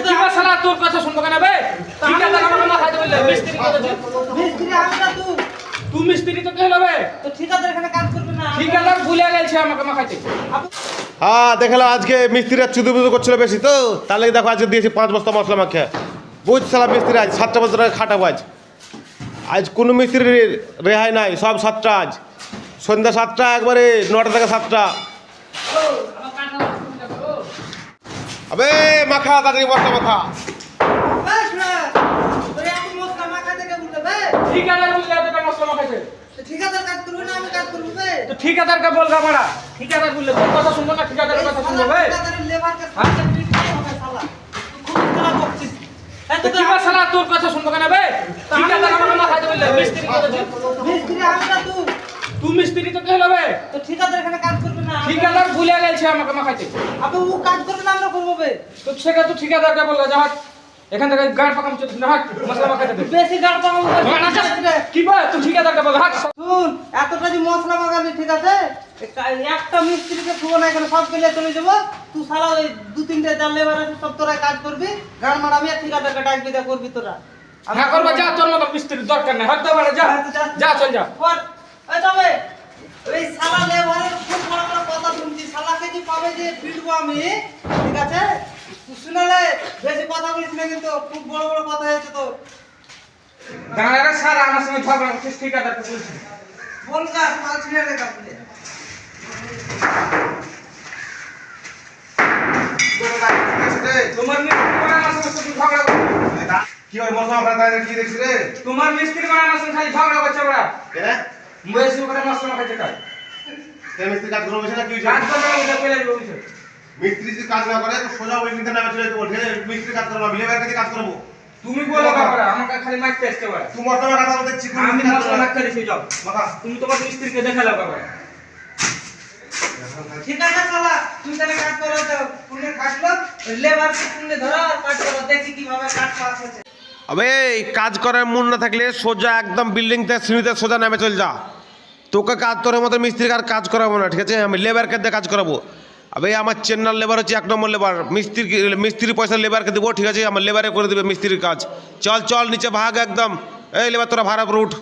কি বা শালা তোর কথা শুনব কেন বে? ঠিকাদার আমাকে মাথায় বললে মিস্ত্রি কথা মিস্ত্রি আমি না তুই। তুই মিস্ত্রি তো কে হবে তো ঠিকাদার এখানে কাজ করবে না। ঠিকাদার ভুলে গেছে আমাকে মাখাইতে। আপু- হ্যাঁ দেখলাম আজকে মিস্ত্রিরা চুদু বুদু করছিল বেশি তো। তার লাগে দেখো আজকে দিয়েছি পাঁচ বস্তা মশলা মাখে বুঝ সালা মিস্ত্রি আজ সাতটা বছর খাটাবো আজ। আজ কোনো মিস্ত্রির রেহাই নাই সব সাতটা আজ। সন্ধ্যা সাতটা একবারে নটা থেকে সাতটা। আবে মাখা তাড়াতাড়ি মশলা মাখা না ঠিকাদার ঠিকাদার না ঠিকাদারকে বলগা মারা। ঠিকাদার বললে তোর কথা শুনব না ঠিকাদারের কথা শুনব বে হ্যাঁ? কি শালা কি বা শালা তোর কথা শুনব কেন বে ঠিকাদার আমাকে মাখাইতে বললে মিস্ত্রি কথা মিস্ত্রি আমি না তুই। তুই মিস্ত্রি তো কে হবে তো ঠিকাদার এখানে কাজ না ঠিকাদার ভুলে গেছে আমাকে মাখাইতে। আপু ও কাজ করবে না আমরা করব বে তো সেটা তুই ঠিকাদারকে বলগা যা এখান থেকে গাড় পাকাম চলছে না হাট মশলা মাখাইতে দে। বেশি গাড় পাবো কি বা তুই ঠিকাদারকে বল হাট শুন এতটা যে মশলা মাখাবি ঠিক আছে? একটা মিস্ত্রিকে শুভ না এখানে সব পেলে চলে যাব। তুই সালা ওই দু তিনটে জাল লেবার আছে সব তোরা কাজ করবি। গান মারাবি আর ঠিকাদারকে ডাকবি যা করবি তোরা। হ্যাঁ করবা যা তোর মতো মিস্ত্রির দরকার নেই। হাট দাও যা যা। চল যা। এই তবে ওই সালা লেবারের খুব বড় বড় কথা শুনছি সালাকে যে পাবে যে ফিরবো আমি? ঠিক আছে? তুই শুনালে বেশি কথা বলিস না কিন্তু খুব বড় বড় কথা হয়েছে তো। দাঁড়ারে স্যার আমার সঙ্গে ঝগড়া করছিস ঠিকাদারকে বলছিস বল বলে তোমার মিস্ত্রি মানে আমার সঙ্গে ঝগড়া করছে। কি হয় মশলা মাখা তাই কি দেখছি রে? তোমার মিস্ত্রি মানে আমার সঙ্গে খালি ঝগড়া করছে ওরা। মশলা কে মিস্ত্রি কাজ করবে না কি মিস্ত্রি যদি কাজ না করে তো সোজা ওই নামে চলে যেতে বলছে মিস্ত্রি কাজ করব বিলেবার কাছে কাজ করব। তুমি বলো বাবা আমাকে খালি মারতে আসছে ওরা তুই মশলা মাখা তাহলে দেখছি আমি মশলা করবে। দিছি যাও। মাখা তুমি তোমার মিস্ত্রিকে দেখে বাবা ঠিক আছে সালা তুই তাহলে কাজ করে দাও পুনে কাটলো লেবারকে পুনে ধরো আর কাজ করো দেখি কীভাবে কাজ পাস হচ্ছে আবে এই কাজ করার মন না থাকলে সোজা একদম বিল্ডিং থেকে সিঁড়িতে সোজা নামে চল যা। তোকে কাজ, তোর মতো মিস্ত্রির আর কাজ করাবো না, ঠিক আছে? আমি লেবারকে দিয়ে কাজ করাবো। আবে আমার চেন্নার লেবার হচ্ছে এক নম্বর লেবার মিস্ত্রি মিস্ত্রির পয়সা লেবারকে দেবো, ঠিক আছে? আমার লেবারে করে দেবে মিস্ত্রির কাজ। চল চল, নিচে ভাগ একদম। এই লেবার তোরা ভাড়া করে উঠ।